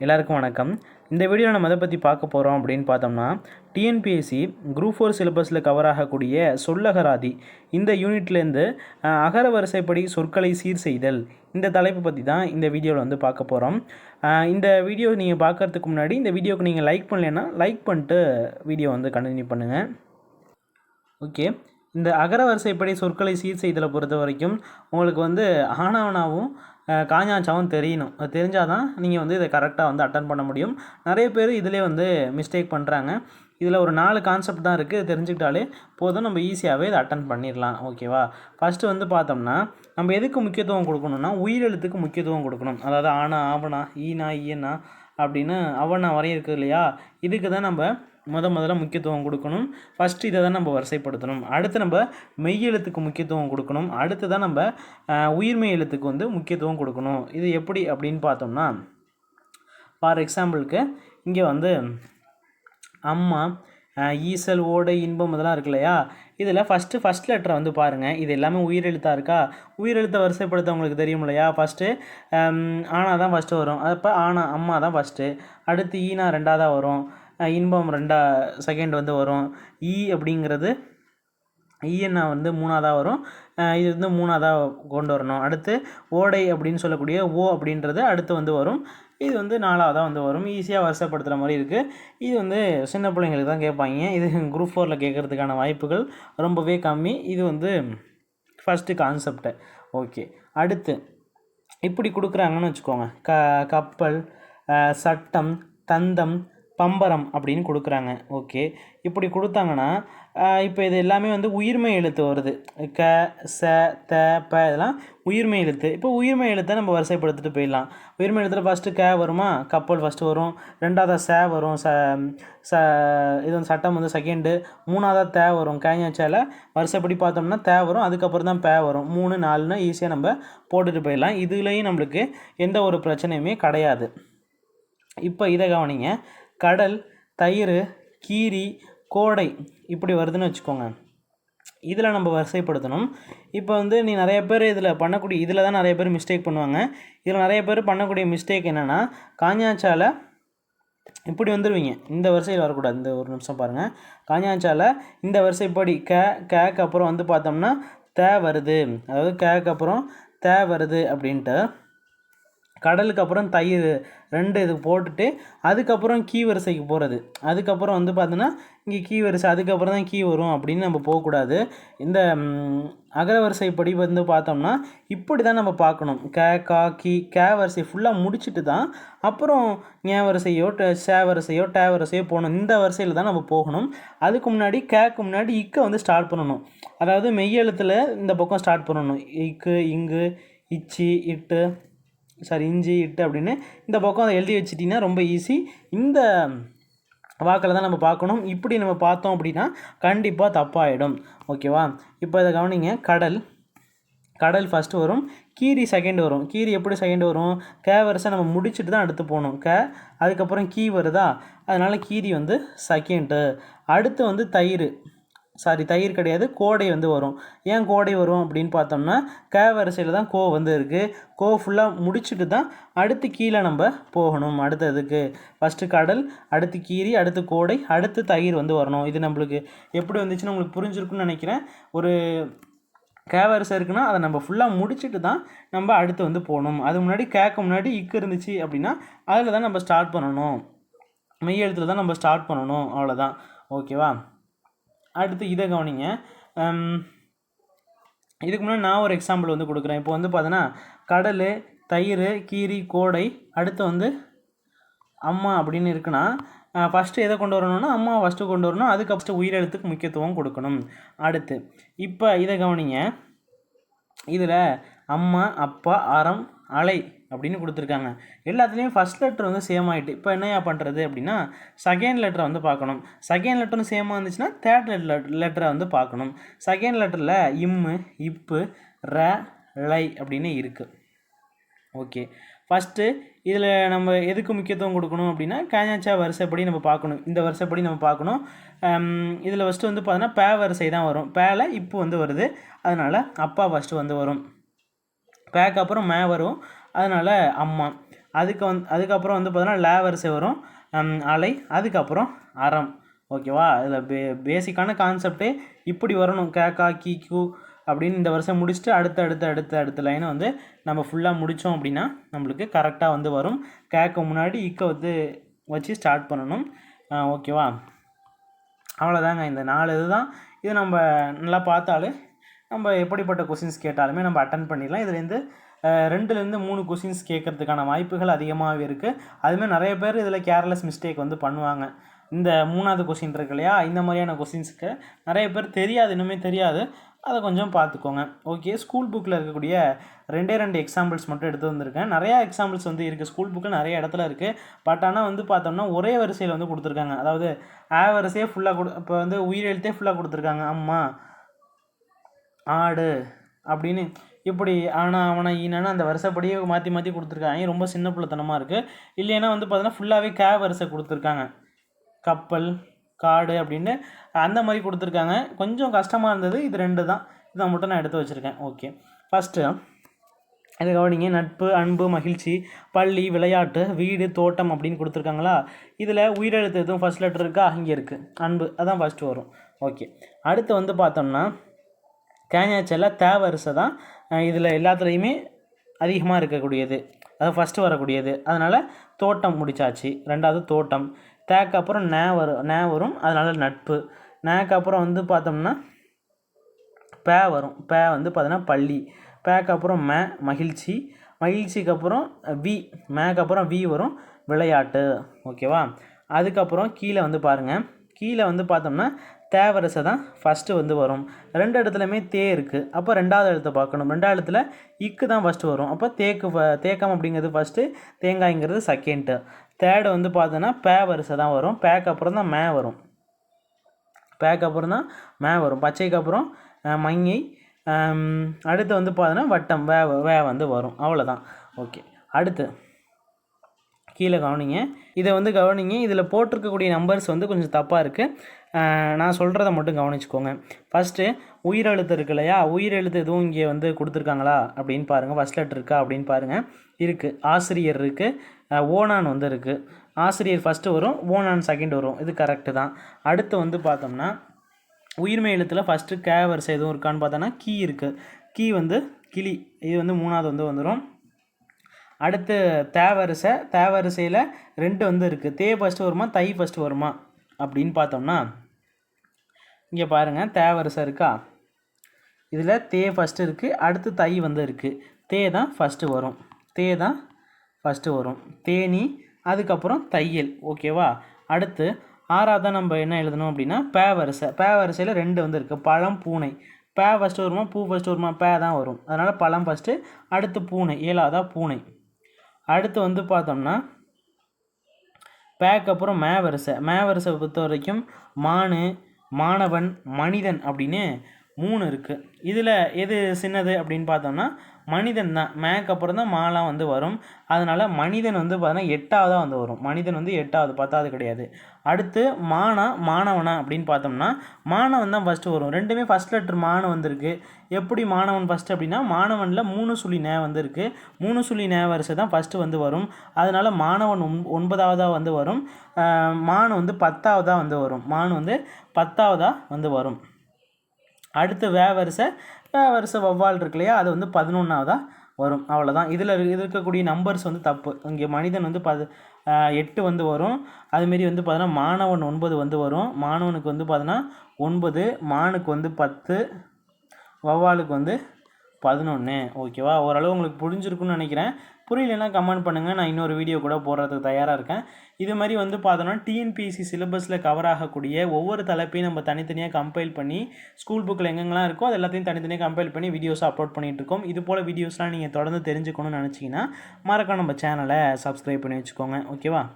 எல்லாருக்கும் வணக்கம். இந்த வீடியோவில் நம்ம எதை பற்றி பார்க்க போகிறோம் அப்படின்னு பார்த்தோம்னா டிஎன்பிஎஸ்சி குரூப் ஃபோர் சிலபஸில் கவர் ஆகக்கூடிய சொல்லகராதி இந்த யூனிட்லேருந்து அகர வரிசைப்படி சொற்களை சீர் செய்தல். இந்த தலைப்பு பற்றி தான் இந்த வீடியோவில் வந்து பார்க்க போகிறோம் இந்த வீடியோ நீங்கள் பார்க்கறதுக்கு முன்னாடி இந்த வீடியோக்கு நீங்கள் லைக் பண்ணலைன்னா லைக் பண்ணிட்டு வீடியோ வந்து கண்டினியூ பண்ணுங்கள் ஓகே. இந்த அகர வரிசைப்படி சொற்களை சீர் செய்தலை பொறுத்த வரைக்கும் உங்களுக்கு வந்து ஆனாவனாவும் காஞ்சாச்சாவும் தெரியணும். அது தெரிஞ்சால் தான் நீங்கள் வந்து இதை கரெக்டாக வந்து அட்டன் பண்ண முடியும். நிறைய பேர் இதிலே வந்து மிஸ்டேக் பண்ணுறாங்க இதில் ஒரு நாலு கான்செப்ட் தான் இருக்குது தெரிஞ்சுக்கிட்டாலே போதும். நம்ம ஈஸியாகவே இதை அட்டன் பண்ணிடலாம். ஓகேவா ஃபஸ்ட்டு வந்து பார்த்தோம்னா நம்ம எதுக்கு முக்கியத்துவம் கொடுக்கணும்னா உயிரெழுத்துக்கு முக்கியத்துவம் கொடுக்கணும். அதாவது ஆனா ஆவணா ஈனா ஈயனா அப்படின்னு அவனா வரையும் இருக்குது இல்லையா? இதுக்கு தான் நம்ம முத முதல்ல முக்கியத்துவம் கொடுக்கணும். ஃபஸ்ட்டு இதை தான் நம்ம வரிசைப்படுத்தணும். அடுத்து நம்ம மெய்யெழுத்துக்கு முக்கியத்துவம் கொடுக்கணும். அடுத்து தான் நம்ம உயிர்மெய் எழுத்துக்கு வந்து முக்கியத்துவம் கொடுக்கணும். இது எப்படி அப்படின்னு பார்த்தோம்னா ஃபார் எக்ஸாம்பிளுக்கு இங்கே வந்து அம்மா ஈசல் ஓடை இன்பம் இதெல்லாம் இருக்கு இல்லையா? இதில் ஃபஸ்ட்டு ஃபஸ்ட் லெட்டரை வந்து பாருங்கள் இது எல்லாமே உயிரெழுத்தாக இருக்கா? உயிரெழுத்தை வரிசைப்படுத்த உங்களுக்கு தெரியும் இல்லையா? ஃபஸ்ட்டு ஆனா தான் ஃபஸ்ட்டு வரும். அப்போ ஆனா அம்மா தான் ஃபஸ்ட்டு அடுத்து ஈனா ரெண்டாவதாக வரும். இன்பம் ரெண்டா செகண்ட் வந்து வரும். ஈ அப்படிங்கிறது e ஈஎன்ஆ வந்து மூணாவதாக வரும். இது வந்து மூணாவதாக கொண்டு வரணும். அடுத்து ஓடை அப்படின்னு சொல்லக்கூடிய ஓ அப்படின்றது அடுத்து வந்து வரும். இது வந்து நாலாவதாக வந்து வரும். ஈஸியாக வரிசைப்படுத்துகிற மாதிரி இருக்குது இது வந்து சின்ன பிள்ளைங்களுக்கு தான் கேட்பாங்க. இது குரூப் ஃபோரில் கேட்குறதுக்கான வாய்ப்புகள் ரொம்பவே கம்மி. இது வந்து ஃபஸ்ட்டு கான்செப்ட்டு ஓகே அடுத்து இப்படி கொடுக்குறாங்கன்னு வச்சுக்கோங்க. க கப்பல் சட்டம் தந்தம் பம்பரம் அப்படின்னு கொடுக்குறாங்க. ஓகே. இப்படி கொடுத்தாங்கன்னா இப்போ இது எல்லாமே வந்து உயிர்மை எழுத்து வருது. க ச த ப இதெல்லாம் உயிர்மை எழுத்து. இப்போ உயிர்மை எழுத்தை நம்ம வரிசைப்படுத்திட்டு போயிடலாம். உயிர்மை எழுத்தில் ஃபஸ்ட்டு க வருமா? கப்பல் ஃபஸ்ட்டு வரும். ரெண்டாவதாக ச வரும். ச ச இது வந்து சட்டம் வந்து செகண்டு மூணாவதாக தே வரும். கேஞ்சால வரிசைப்படி பார்த்தோம்னா தே வரும். அதுக்கப்புறம் தான் பே வரும். மூணு நாலுன்னு ஈஸியாக நம்ம போட்டுட்டு போயிடலாம். இதுலேயும் நம்மளுக்கு எந்த ஒரு பிரச்சனையுமே கிடையாது. இப்போ இதை கவனிங்க. கடல் தயிர் கீரி கோடை இப்படி வருதுன்னு வச்சுக்கோங்க. இதில் நம்ம வரிசைப்படுத்தணும். இப்போ வந்து நீ நிறைய பேர் இதில் பண்ணக்கூடிய இதில் தான் நிறைய பேர் மிஸ்டேக் பண்ணுவாங்க. இதில் நிறைய பேர் பண்ணக்கூடிய மிஸ்டேக் என்னென்னா காஞ்சாச்சால இப்படி வந்துடுவீங்க இந்த வரிசையில் வரக்கூடாது. இந்த ஒரு நிமிஷம் பாருங்கள் காஞ்சாச்சால இந்த வரிசைப்படி க கேக்கு அப்புறம் வந்து பார்த்தோம்னா தே வருது. அதாவது கேக்கு அப்புறம் தே வருது அப்படின்ட்டு. கடலுக்கு அப்புறம் தயிர் ரெண்டு இது போட்டுட்டு அதுக்கப்புறம் கீ வரிசைக்கு போகிறது அதுக்கப்புறம் வந்து பார்த்தோன்னா இங்கே கீ வரிசை அதுக்கப்புறம் தான் கீ வரும் அப்படின்னு நம்ம போகக்கூடாது. இந்த அகரவரிசை படி வந்து பார்த்தோம்னா இப்படி தான் நம்ம பார்க்கணும். க கா கி கே வரிசை ஃபுல்லாக முடிச்சுட்டு தான் அப்புறம் ஞ வரிசையோ ட சே வரிசையோ டே வரிசையோ போகணும். இந்த வரிசையில் தான் நம்ம போகணும். அதுக்கு முன்னாடி கேக்கு முன்னாடி இக்கை வந்து ஸ்டார்ட் பண்ணணும். அதாவது மெய்யெழுத்தில் இந்த பக்கம் ஸ்டார்ட் பண்ணணும். இக்கு இங்கு இச்சி இட்டு. சாரி இஞ்சி இட்டு அப்படின்னு இந்த பக்கம் அதை எழுதி வச்சிட்டிங்கன்னா ரொம்ப ஈஸி இந்த வாக்கில் தான் நம்ம பார்க்கணும். இப்படி நம்ம பார்த்தோம் அப்படின்னா கண்டிப்பாக தப்பாயிடும். ஓகேவா? இப்போ இதை கவனிங்க. கடல். கடல் ஃபஸ்ட்டு வரும். கீரி செகண்ட் வரும். கீரி எப்படி செகண்ட் வரும்? கே வரிசை நம்ம முடிச்சுட்டு தான் அடுத்து போகணும். க அதுக்கப்புறம் கீ வருதா? அதனால் கீரி வந்து செகண்டு அடுத்து வந்து தயிர். சாரி தயிர் கிடையாது கோடை வந்து வரும். ஏன் கோடை வரும் அப்படின்னு பார்த்தோம்னா க வரிசையில் தான் கோ வந்து இருக்குது கோ ஃபுல்லாக முடிச்சுட்டு தான் அடுத்து கீழே நம்ம போகணும். அடுத்ததுக்கு ஃபஸ்ட்டு கடல் அடுத்து கீரி அடுத்து கோடை அடுத்து தயிர் வந்து வரணும். இது நம்மளுக்கு எப்படி வந்துச்சுன்னு உங்களுக்கு புரிஞ்சிருக்குன்னு நினைக்கிறேன். ஒரு கேவரிசை இருக்குன்னா அதை நம்ம ஃபுல்லாக முடிச்சுட்டு தான் நம்ம அடுத்து வந்து போகணும். அது முன்னாடி கேட்க முன்னாடி இக்கு இருந்துச்சு அப்படின்னா அதில் தான் நம்ம ஸ்டார்ட் பண்ணணும். மெய் எழுத்துல தான் நம்ம ஸ்டார்ட் பண்ணணும். அவ்வளோதான் ஓகேவா அடுத்து இதை கவனிங்க. இதுக்கு முன்னாடி நான் ஒரு எக்ஸாம்பிள் வந்து கொடுக்குறேன். இப்போ வந்து பார்த்தோன்னா கடல் தயிர் கீரி கோடை அடுத்து வந்து அம்மா அப்படின்னு இருக்குன்னா ஃபஸ்ட்டு எதை கொண்டு வரணும்னா அம்மா ஃபஸ்ட்டு கொண்டு வரணும். அதுக்கு ஃபஸ்ட்டு உயிரெழுத்துக்கு முக்கியத்துவம் கொடுக்கணும். அடுத்து இப்போ இதை கவனிங்க. இதில் அம்மா அப்பா அறம் அலை அப்படின்னு கொடுத்துருக்காங்க. எல்லாத்துலேயும் ஃபஸ்ட் லெட்டர் வந்து சேம் ஆகிட்டு இப்போ என்னையா பண்ணுறது அப்படின்னா செகண்ட் லெட்டரை வந்து பார்க்கணும். செகண்ட் லெட்டரும் சேமாக இருந்துச்சுன்னா தேர்ட் லெட்டர் லெட்டரை வந்து பார்க்கணும். செகண்ட் லெட்டரில் இம்மு இப்பு ர லை அப்படின்னு இருக்குது ஓகே ஃபஸ்ட்டு இதில் நம்ம எதுக்கு முக்கியத்துவம் கொடுக்கணும் அப்படின்னா காஞ்சாச்சா வரிசைப்படி நம்ம பார்க்கணும். இந்த வரிசைப்படி நம்ம பார்க்கணும். இதில் ஃபஸ்ட்டு வந்து பார்த்தோன்னா பே வரிசை தான் வரும். பேல இப்போ வந்து வருது. அதனால் அப்பா ஃபஸ்ட்டு வந்து வரும். பேக்கு அப்புறம் மே வரும். அதனால் அம்மா. அதுக்கு வந் அதுக்கப்புறம் வந்து பார்த்தோன்னா லே வரிசை வரும். அலை அதுக்கப்புறம் அறம். ஓகேவா? இதில் பே பேசிக்கான கான்செப்டே இப்படி வரணும். கேக்கா கீ கியூ அப்படின்னு இந்த வருஷம் முடிச்சுட்டு அடுத்த அடுத்த அடுத்த அடுத்த லைனை வந்து நம்ம ஃபுல்லாக முடித்தோம் அப்படின்னா நம்மளுக்கு கரெக்டாக வந்து வரும். கேட்க முன்னாடி இக்க வந்து வச்சு ஸ்டார்ட் பண்ணணும். ஓகேவா? அவ்வளோதாங்க இந்த நாலு இதுதான். இது நம்ம நல்லா பார்த்தாலே நம்ம எப்படிப்பட்ட கொஷின்ஸ் கேட்டாலுமே நம்ம அட்டன் பண்ணிடலாம். இதுலேருந்து ரெண்டுலேருந்து மூணு கொஷின்ஸ் கேட்கறதுக்கான வாய்ப்புகள் அதிகமாகவே இருக்குது அதுமாதிரி நிறைய பேர் இதில் கேர்லெஸ் மிஸ்டேக் வந்து பண்ணுவாங்க. இந்த மூணாவது கொஷின் இருக்கு இல்லையா? இந்த மாதிரியான கொஷின்ஸுக்கு நிறைய பேர் தெரியாது இன்னுமே தெரியாது. அதை கொஞ்சம் பார்த்துக்கோங்க. ஓகே ஸ்கூல் புக்கில் இருக்கக்கூடிய ரெண்டே ரெண்டு எக்ஸாம்பிள்ஸ் மட்டும் எடுத்து வந்திருக்கேன். நிறையா எக்ஸாம்பிள்ஸ் வந்து இருக்குது ஸ்கூல் புக்கில் நிறைய இடத்துல இருக்குது பட் ஆனால் வந்து பார்த்தோம்னா ஒரே வரிசையில் வந்து கொடுத்துருக்காங்க. அதாவது ஆ வரிசையே ஃபுல்லாக கொடு இப்போ வந்து உயிரெழுத்தே ஃபுல்லாக கொடுத்துருக்காங்க. அம்மா ஆடு அப்படின்னு இப்படி ஆனா அவனை ஈனானா அந்த வருஷப்படியே மாற்றி மாற்றி கொடுத்துருக்காங்க. ரொம்ப சின்ன பிள்ளைத்தனமாக இருக்குது இல்லைன்னா வந்து பார்த்தோன்னா ஃபுல்லாகவே கே வரிசை கொடுத்துருக்காங்க. கப்பல் காடு அப்படின்னு அந்த மாதிரி கொடுத்துருக்காங்க. கொஞ்சம் கஷ்டமாக இருந்தது. இது ரெண்டு தான். இதை மட்டும் நான் எடுத்து வச்சுருக்கேன். ஓகே. ஃபஸ்ட்டு இதை கவனிங்க. நட்பு அன்பு மகிழ்ச்சி பள்ளி விளையாட்டு வீடு தோட்டம் அப்படின்னு கொடுத்துருக்காங்களா? இதில் உயிரெழுத்து எதுவும் ஃபஸ்ட் லெட்டர் இருக்கா? அங்கே இருக்குது அன்பு. அதான் ஃபஸ்ட்டு வரும். ஓகே. அடுத்து வந்து பார்த்தோம்னா கேஞாச்சல்ல தேவரிசை தான். இதில் எல்லாத்துலேயுமே அதிகமாக இருக்கக்கூடியது. அது ஃபஸ்ட்டு வரக்கூடியது. அதனால் தோட்டம் முடிச்சாச்சு. ரெண்டாவது தோட்டம். தேக்கு அப்புறம் நே வரும் நே வரும். அதனால் நட்பு. நேக்கு அப்புறம் வந்து பார்த்தோம்னா பே வரும். பே வந்து பார்த்தோன்னா பள்ளி. பேக்கு அப்புறம் மே மகிழ்ச்சி. மகிழ்ச்சிக்கு அப்புறம் வி. மேக்கு அப்புறம் வி வரும். விளையாட்டு. ஓகேவா அதுக்கப்புறம் கீழே வந்து பாருங்கள் கீழே வந்து பார்த்தோம்னா தேவரசை தான் ஃபஸ்ட்டு வந்து வரும். ரெண்டு இடத்துலையுமே தே இருக்குது அப்போ ரெண்டாவது எழுத்தை பார்க்கணும். ரெண்டாவது இடத்துல இக்கு தான் ஃபஸ்ட்டு வரும். அப்போ தேக்கு தேக்கம் அப்படிங்கிறது ஃபஸ்ட்டு தேங்காய்ங்கிறது செகண்டு தேர்டு வந்து பார்த்தோன்னா பே வரிசை தான் வரும். பேக்கு அப்புறம் தான் மே வரும். பேக்கு அப்புறம் தான் மே வரும். பச்சைக்கு அப்புறம் மங்கை. அடுத்து வந்து பார்த்தோன்னா வட்டம் வே வே வந்து வரும். அவ்வளோதான் ஓகே அடுத்து. கீழே கவனிங்க. இதை வந்து கவனிங்க. இதில் போட்டிருக்கக்கூடிய நம்பர்ஸ் வந்து கொஞ்சம் தப்பாக இருக்குது நான் சொல்கிறத மட்டும் கவனிச்சுக்கோங்க. ஃபஸ்ட்டு உயிரெழுத்து இருக்கு இல்லையா? உயிரெழுத்து எதுவும் இங்கே வந்து கொடுத்துருக்காங்களா? அப்படின்னு பாருங்கள் ஃபஸ்ட் லெட்டர் இருக்கா? அப்படின்னு பாருங்கள் இருக்குது ஆசிரியர் இருக்குது ஓனான் வந்து இருக்குது ஆசிரியர் ஃபஸ்ட்டு வரும். ஓனான் செகண்ட் வரும். இது கரெக்டு தான். அடுத்து வந்து பார்த்தோம்னா உயிர்மை எழுத்தில் ஃபஸ்ட்டு கே வரிசை எதுவும் இருக்கான்னு பார்த்தோன்னா கீ இருக்குது கீ வந்து கிளி. இது வந்து மூணாவது வந்து வந்துடும் அடுத்து தேவரிசை தேவரிசையில் ரெண்டு வந்து இருக்குது தே ஃபஸ்ட்டு வருமா தை ஃபஸ்ட்டு வருமா அப்படின்னு பார்த்தோம்னா இங்கே பாருங்கள் தேவரிசை இருக்கா? இதில் தே ஃபஸ்ட்டு இருக்குது அடுத்து தை வந்து இருக்குது தே தான் ஃபஸ்ட்டு வரும். தே தான் ஃபஸ்ட்டு வரும். தேனி அதுக்கப்புறம் தையல் ஓகேவா அடுத்து ஆறாவதாக நம்ம என்ன எழுதணும் அப்படின்னா பே வரிசை பே வரிசையில் ரெண்டு வந்து இருக்குது பழம் பூனை. பே ஃபஸ்ட்டு வருமா பூ ஃபஸ்ட்டு வருமா பே தான் வரும். அதனால் பழம் ஃபஸ்ட்டு அடுத்து பூனை ஏழாவதா பூனை. அடுத்து வந்து பார்த்தோம்னா பேக் அப்புறம் மே வரிசை மே வரிசை பொறுத்த வரைக்கும் மானு மாணவன் மனிதன் அப்படின்னு மூணு இருக்குது இதில் எது சின்னது அப்படின்னு பார்த்தோம்னா மனிதன் தான். மேக்கு அப்புறம் தான் மாலாம் வந்து வரும். அதனால் மனிதன் வந்து பார்த்தோன்னா எட்டாவதாக வந்து வரும். மனிதன் வந்து எட்டாவது பத்தாவது கிடையாது. அடுத்து மானா மாணவனா அப்படின்னு பார்த்தோம்னா மாணவன் தான் ஃபஸ்ட்டு வரும். ரெண்டுமே ஃபஸ்ட் லெட்டர் மானு வந்திருக்கு. எப்படி மாணவன் ஃபஸ்ட்டு அப்படின்னா மாணவனில் மூணு சுழி நே வந்திருக்கு மூணு சுழி நே வரிசை தான் ஃபஸ்ட்டு வந்து வரும். அதனால் மாணவன் ஒன் ஒன்பதாவதாக வந்து வரும். ஆஹ் மான் வந்து பத்தாவதாக வந்து வரும். மான் வந்து பத்தாவதாக வந்து வரும். அடுத்து வே வரிசை வே வரிசை வவ்வால் இருக்கு இல்லையா? அது வந்து பதினொன்றாவதாக வரும். அவ்வளோதான் இதில் இது இருக்கக்கூடிய நம்பர்ஸ் வந்து தப்பு. இங்கே மனிதன் வந்து பது எட்டு வந்து வரும். அதுமாரி வந்து பார்த்தோன்னா மாணவன் ஒன்பது வந்து வரும். மாணவனுக்கு வந்து பார்த்தோன்னா ஒன்பது மானுக்கு வந்து பத்து வவ்வாலுக்கு வந்து பதினொன்று ஓகேவா? ஓரளவு உங்களுக்கு புரிஞ்சிருக்குன்னு நினைக்கிறேன். புரியலன்னா கமெண்ட் பண்ணுங்கள் நான் இன்னொரு வீடியோ கூட போடுறதுக்கு தயாராக இருக்கேன். இது மாதிரி வந்து பார்த்தோன்னா டிஎன்பிஎஸ்சி சிலபஸில் கவர் ஆகக்கூடிய ஒவ்வொரு தலைப்பையும் நம்ம தனித்தனியாக கம்பைல் பண்ணி ஸ்கூல் புக்கில் எங்கெங்கெல்லாம் இருக்கோ அது எல்லாத்தையும் தனித்தனியாக கம்பைல் பண்ணி வீடியோஸ் அப்லோட் பண்ணிகிட்டு இருக்கோம். இது போல் வீடியோஸ்லாம் நீங்கள் தொடர்ந்து தெரிஞ்சுக்கணும்னு நினச்சிங்கன்னா மறக்காம நம்ம சேனலை சப்ஸ்கிரைப் பண்ணி வச்சுக்கோங்க. ஓகேவா